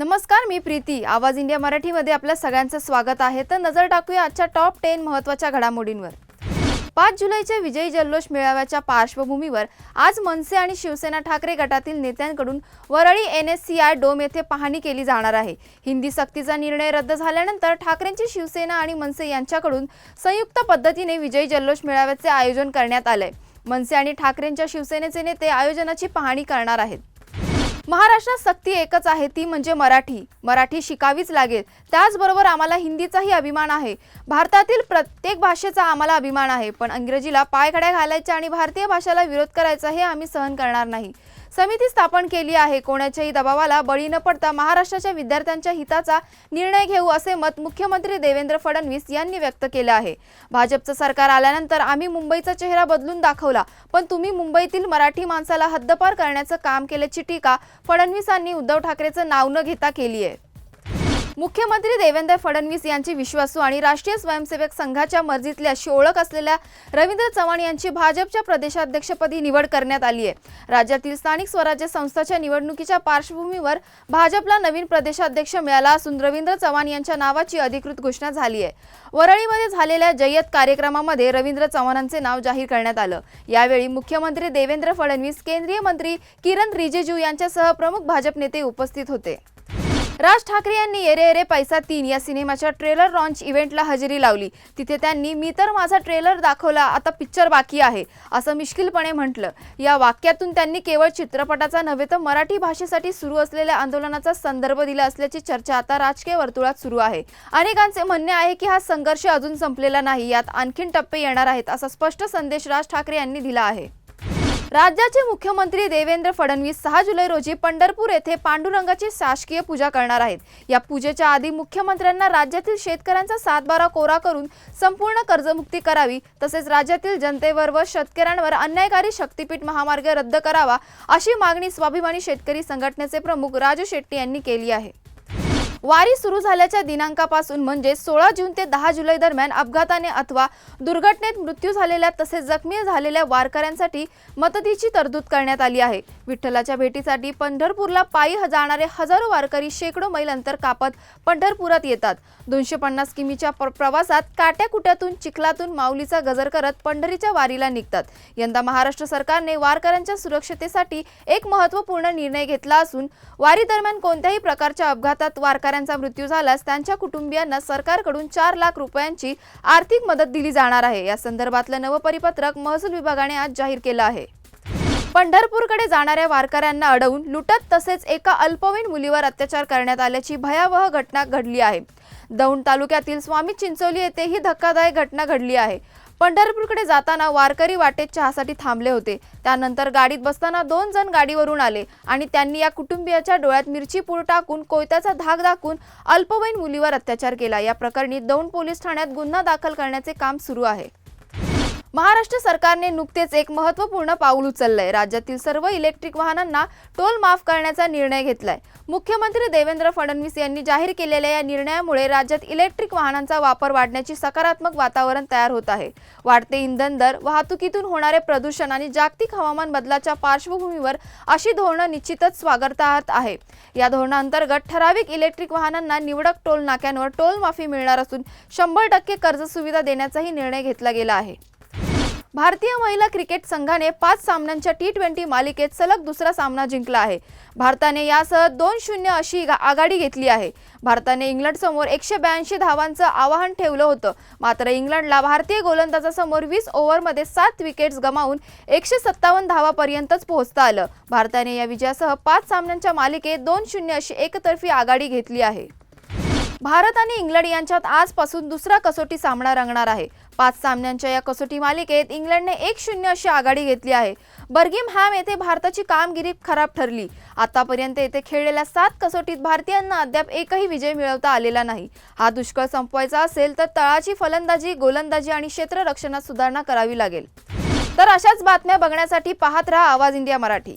नमस्कार मी प्रीती. आवाज इंडिया मराठीमध्ये आपल्या सगळ्यांचं स्वागत आहे. तर नजर टाकूया आजच्या टॉप टेन महत्त्वाच्या घडामोडींवर. पाच जुलैच्या विजयी जल्लोष मेळाव्याच्या पार्श्वभूमीवर आज मनसे आणि शिवसेना ठाकरे गटातील नेत्यांकडून Worli N S C I dome येथे पाहणी केली जाणार आहे. हिंदी सक्तीचा निर्णय रद्द झाल्यानंतर ठाकरेंची शिवसेना आणि मनसे यांच्याकडून संयुक्त पद्धतीने विजयी जल्लोष मेळाव्याचे आयोजन करण्यात आलंय. मनसे आणि ठाकरेंच्या शिवसेनेचे नेते आयोजनाची पाहणी करणार आहेत. महाराष्ट्रात सक्ती एकच आहे ती म्हणजे मराठी. मराठी शिकावीच लागेल. त्याचबरोबर आम्हाला हिंदीचाही अभिमान आहे. भारतातील प्रत्येक भाषेचा आम्हाला अभिमान आहे पण इंग्रजीला पायघड्या घालायच्या आणि भारतीय भाषेला विरोध करायचा हे आम्ही सहन करणार नाही. समिती स्थापन केली आहे. कोणाच्याही दबावाला बळी न पडता महाराष्ट्राच्या विद्यार्थ्यांच्या हिताचा निर्णय घेऊ असे मत मुख्यमंत्री देवेंद्र फडणवीस यांनी व्यक्त केलं आहे. भाजपचं सरकार आल्यानंतर आम्ही मुंबईचा चेहरा बदलून दाखवला पण तुम्ही मुंबईतील मराठी माणसाला हद्दपार करण्याचं काम केल्याची टीका फडणवीसांनी उद्धव ठाकरेचं नाव न घेता केली आहे. मुख्यमंत्री देवेंद्र फडणवीस यांची विश्वासू आणि राष्ट्रीय स्वयंसेवक संघाच्या मर्जीतली अशी ओळख असलेल्या रवींद्र चव्हाण यांची भाजपच्या प्रदेशाध्यक्षपदी निवड करण्यात आली आहे. राज्यातील स्थानिक स्वराज्य संस्थाच्या निवडणुकीच्या पार्श्वभूमीवर भाजपला नवीन प्रदेशाध्यक्ष मिळाला असून रवींद्र चव्हाण यांच्या नावाची अधिकृत घोषणा झाली आहे. वरळीमध्ये झालेल्या जय्यत कार्यक्रमामध्ये रवींद्र चव्हाणांचे नाव जाहीर करण्यात आलं. यावेळी मुख्यमंत्री देवेंद्र फडणवीस केंद्रीय मंत्री किरण रिजिजू यांच्यासह प्रमुख भाजप नेते उपस्थित होते. राज ठाकरे यांनी येरे येरे पैसा तीन या सिनेमाच्या ट्रेलर लॉन्च इव्हेंटला हजेरी लावली. तिथे त्यांनी मी तर माझा ट्रेलर दाखवला आता पिक्चर बाकी आहे असं मिश्किलपणे म्हटलं. या वाक्यातून त्यांनी केवळ चित्रपटाचा नव्हे तर मराठी भाषेसाठी सुरू असलेल्या आंदोलनाचा संदर्भ दिला असल्याची चर्चा आता राजकीय वर्तुळात सुरू आहे. अनेकांचे म्हणणे आहे की हा संघर्ष अजून संपलेला नाही यात आणखीन टप्पे येणार आहेत असा स्पष्ट संदेश राज ठाकरे यांनी दिला आहे. राज्याचे मुख्यमंत्री देवेंद्र फडणवीस सहा जुलै रोजी पंढरपूर येथे पांडुरंगाची शासकीय पूजा करणार आहेत. या पूजेच्या आधी मुख्यमंत्र्यांना राज्यातील शेतकऱ्यांचा सातबारा कोरा करून संपूर्ण कर्जमुक्ती करावी तसेच राज्यातील जनतेवर व शेतकऱ्यांवर अन्यायकारी शक्तीपीठ महामार्ग रद्द करावा अशी मागणी स्वाभिमानी शेतकरी संघटनेचे प्रमुख राजू शेट्टी यांनी केली आहे. वारी सुरू झाल्याच्या दिनांकापासून म्हणजे सोळा जून ते दहा जुलै दरम्यान अपघाताने अथवा दुर्घटनेत मृत्यू झालेल्या तसेच जखमी झालेल्या वारकऱ्यांसाठी मदतीची तरतूद करण्यात आली आहे. विठ्ठलाच्या भेटीसाठी पंढरपूरला पायी जाणारे हजारो वारकरी शेकडो मैल अंतर कापत पंढरपुरात येतात. दोनशे पन्नास किमीच्या प्र- प्रवासात काट्याकुट्यातून चिखलातून माऊलीचा गजर करत पंढरीच्या वारीला निघतात. यंदा महाराष्ट्र सरकारने वारकऱ्यांच्या सुरक्षतेसाठी एक महत्त्वपूर्ण निर्णय घेतला असून वारी दरम्यान कोणत्याही प्रकारच्या अपघातात वारकऱ्यांचा मृत्यू झाल्यास त्यांच्या कुटुंबियांना सरकारकडून चार लाख रुपयांची आर्थिक मदत दिली जाणार आहे. या संदर्भातलं नवं परिपत्रक महसूल विभागाने आज जाहीर केलं आहे. पंढरपूरकडे जाणाऱ्या वारकऱ्यांना अडवून लुटत तसेच एका अल्पवयीन मुलीवर अत्याचार करण्यात आल्याची भयावह घटना घडली आहे. दौंड तालुक्यातील स्वामी चिंचोली येथे ही धक्कादायक घटना घडली आहे. पंढरपूरकडे जाताना वारकरी वाटेत चहासाठी थांबले होते. त्यानंतर गाडीत बसताना दोन जण गाडीवरून आले आणि त्यांनी या कुटुंबियाच्या डोळ्यात मिरची पूर टाकून कोयत्याचा धाक दाखवून अल्पवयीन मुलीवर अत्याचार केला. या प्रकरणी दौंड पोलीस ठाण्यात गुन्हा दाखल करण्याचे काम सुरू आहे. महाराष्ट्र सरकारने नुकतेच एक महत्त्वपूर्ण पाऊल उचललंय. राज्यातील सर्व इलेक्ट्रिक वाहनांना टोल माफ करण्याचा निर्णय घेतलाय. मुख्यमंत्री देवेंद्र फडणवीस यांनी जाहीर केलेल्या या निर्णयामुळे राज्यात इलेक्ट्रिक वाहनांचा वापर वाढण्याची सकारात्मक वातावरण तयार होत आहे. वाढते इंधन दर वाहतुकीतून होणारे प्रदूषण आणि जागतिक हवामान बदलाच्या पार्श्वभूमीवर अशी धोरणं निश्चितच स्वागतार्ह आहे. या धोरणाअंतर्गत ठराविक इलेक्ट्रिक वाहनांना निवडक टोल नाक्यांवर टोल माफी मिळणार असून शंभर टक्के कर्ज सुविधा देण्याचाही निर्णय घेतला गेला आहे. भारतीय महिला क्रिकेट संघाने पाच सामन्यांच्या टी ट्वेंटी मालिकेत सलग दुसरा सामना जिंकला आहे. भारताने यासह दोन शून्य अशी गा- आघाडी घेतली आहे. भारताने इंग्लंडसमोर एकशे ब्याऐंशी धावांचं आवाहन ठेवलं होतं. मात्र इंग्लंडला भारतीय गोलंदाजासमोर वीस ओव्हरमध्ये सात विकेट्स गमावून एकशे सत्तावन्न धावापर्यंतच पोहोचता आलं. भारताने या विजयासह पाच सामन्यांच्या मालिकेत दोन शून्य अशी एकतर्फी आघाडी घेतली आहे. भारत आणि इंग्लंड यांच्यात आजपासून दुसरा कसोटी सामना रंगणार आहे. पाच सामन्यांच्या या कसोटी मालिकेत इंग्लंडने एक शून्य अशी आघाडी घेतली आहे. बर्गिम हॅम येथे भारताची कामगिरी खराब ठरली. आतापर्यंत येथे खेळलेल्या सात कसोटीत भारतीयांना अद्याप एकही विजय मिळवता आलेला नाही. हा दुष्काळ संपवायचा असेल तर तळाची फलंदाजी गोलंदाजी आणि क्षेत्ररक्षणात सुधारणा करावी लागेल. तर अशाच बातम्या बघण्यासाठी पाहत रहा आवाज इंडिया मराठी.